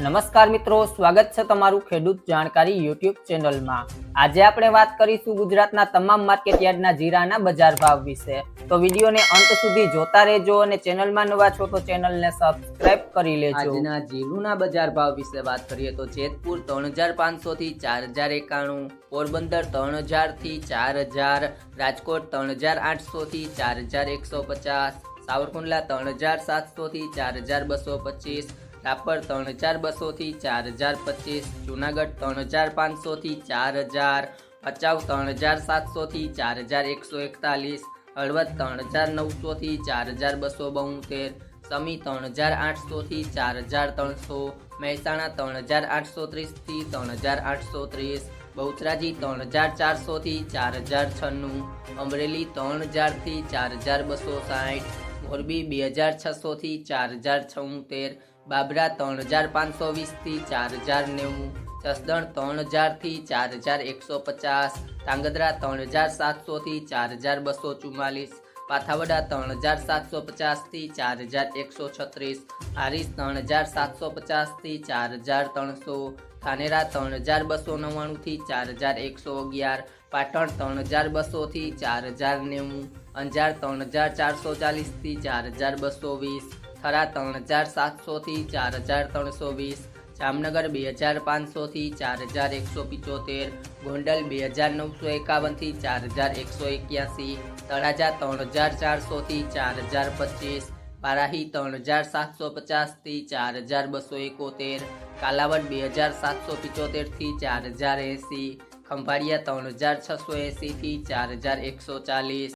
નમસ્કાર મિત્રો, સ્વાગત છે તમારું ખેડૂત જાણકારી યુટ્યુબ ચેનલમાં. આજે આપણે વાત કરીશું ગુજરાતના તમામ માર્કેટયાર્ડના જીરાના બજાર ભાવ વિશે. તો વિડીયોને અંત સુધી જોતા રહેજો અને ચેનલમાં નવા છો તો ચેનલને સબસ્ક્રાઇબ કરી લેજો. આજના જીરુના બજાર ભાવ વિશે વાત કરીએ તો જેતપુર ત્રણ હજાર પાંચસો થી ચાર હજાર એકાણું, પોરબંદર ત્રણ હજારથી ચાર હજાર, રાજકોટ ત્રણ હજાર આઠસો થી ચાર હજાર એકસો પચાસ, સાવરકુંડલા ત્રણ હજાર સાતસો થી ચાર હજાર બસો પચીસ રાપર ત્રણ હજાર બસો થી ચાર હજાર પચીસ, જુનાગઢ ત્રણ હજાર પાંચસો થી ચાર હજાર, ભચાઉ ત્રણ હજાર સાતસો થી ચાર હજાર એકસો એકતાલીસ, હળવદ ત્રણ હજાર નવસો થી ચાર હજાર બસો બોતેર સમી ત્રણ હજાર આઠસો થી ચાર હજાર ત્રણસો, મહેસાણા ત્રણ હજાર આઠસો ત્રીસથી ત્રણ હજાર આઠસો ત્રીસ, બહુચરાજી ત્રણ હજાર ચારસો થી ચાર હજાર છન્નું, અમરેલી ત્રણ હજારથી ચાર હજાર બસો સાઠ, મોરબી બે હજાર છસો થી ચાર હજાર છોતેર બાબરા ત્રણ હજાર પાંચસો વીસથી ચાર હજાર નેવું, જસદણ ત્રણ હજારથી ચાર હજાર એકસો પચાસ ધાંગધ્રા ત્રણ હજાર સાતસોથી ચાર હજાર બસો ચુમ્માલીસ પાથાવડા ત્રણ હજાર સાતસો પચાસથી ચાર હજાર એકસો છત્રીસ હારીસ ત્રણ હજાર સાતસો પચાસથી ચાર હજાર ત્રણસો, ધાનેરા ત્રણ હજાર બસો નવ્વાણુંથી ચાર હજાર એકસો અગિયાર પાટણ ત્રણ હજાર બસોથી ચાર હજાર નેવું, અંજાર ત્રણ હજાર ચારસો ચાલીસથી ચાર હજાર બસો વીસ થરા ત્રણ હજાર સાતસોથી ચાર હજાર ત્રણસો વીસ, જામનગર બે હજાર પાંચસોથી ચાર હજાર એકસો પિચોતેર, ગોંડલ બે હજાર નવસો એકાવનથી ચાર હજાર એકસો એક્યાસી, તળાજા ત્રણ હજાર ચારસોથી ચાર હજાર પચીસ, બારાહી ત્રણ હજાર સાતસો પચાસથી ચાર હજાર બસો એકોતેર, કાલાવડ બે હજાર સાતસો પિચોતેરથી ચાર હજાર એંસી, ખંભાળિયા ત્રણ હજાર છસો એંસીથી ચાર હજાર એકસો ચાલીસ